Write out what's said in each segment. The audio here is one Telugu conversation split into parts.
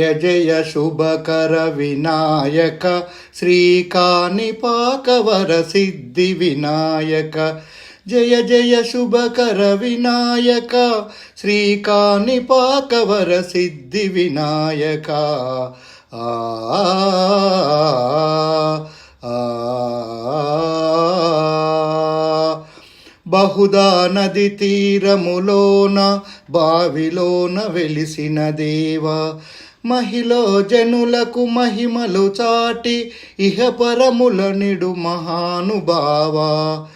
జయ జయ శుభకర వినాయక శ్రీకాణిపాకవర సిద్ధి వినాయక. జయ జయ శుభకర వినాయక శ్రీకాణిపాకవర సిద్ధి వినాయక. ఆ బహుదా నది తీరములోన బావిలోన వెలిసిన దేవా. మహిళ జనులకు మహిమలు చాటి ఇహపరముల నిడు మహానుభావా.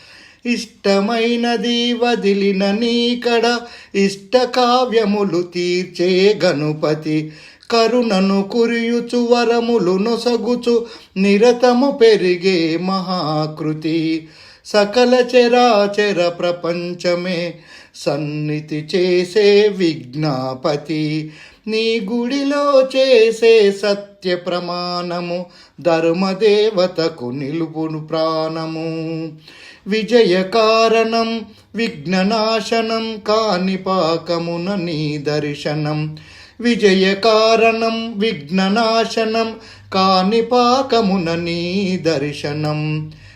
ఇష్టమైనది వదిలిన నీకడ ఇష్ట కావ్యములు తీర్చే గణపతి. కరుణను కురియుచు వరములు నొసగుచు నిరతము పెరిగే మహాకృతి. సకల చరాచర ప్రపంచమే సన్నిధి చేసే విజ్ఞాపతి. నీ గుడిలో చేసే సత్య ప్రమాణము ధర్మదేవతకు నిలుపును ప్రాణము. విజయ కారణం విఘ్ననాశనం కానిపాకమున నీ దర్శనం. విజయ కారణం విఘ్ననాశనం కానిపాకమున నీ దర్శనం.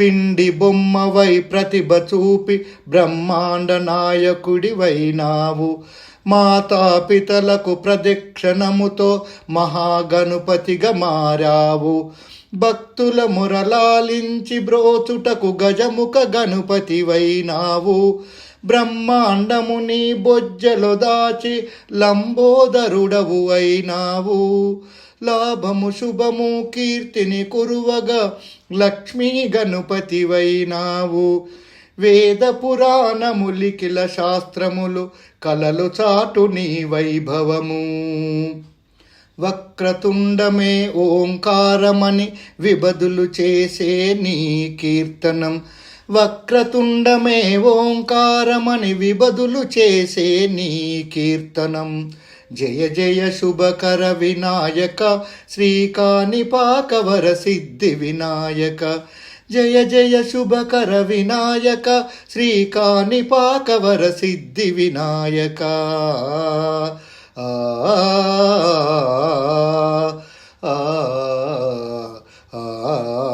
పిండి బొమ్మవై ప్రతిభ చూపి బ్రహ్మాండ నాయకుడివైనావు. మాతాపితలకు ప్రదక్షిణముతో మహాగణపతిగా మారావు. భక్తుల మురలాలించి బ్రోచుటకు గజముఖ గణపతివైనావు. బ్రహ్మాండము నీ బొజ్జలు దాచి లంబోదరుడవు అయినావు. లాభము శుభము కీర్తిని కురువగా లక్ష్మీ గణపతివైనావు. వేద పురాణములికిల శాస్త్రములు కలలు చాటు నీ వైభవము. వక్రతుండమే ఓంకారమని విబదులు చేసే నీ కీర్తనం. వక్రతుండమే ఓంకారమని విబదులు చేసే నీ కీర్తనం. जय जय शुभ कर विनायक श्रीकानिपाकवर सिद्धि विनायक जय जय शुभ कर विनायक श्रीकानिपाकवर सिद्धि विनायक आ आ आ आ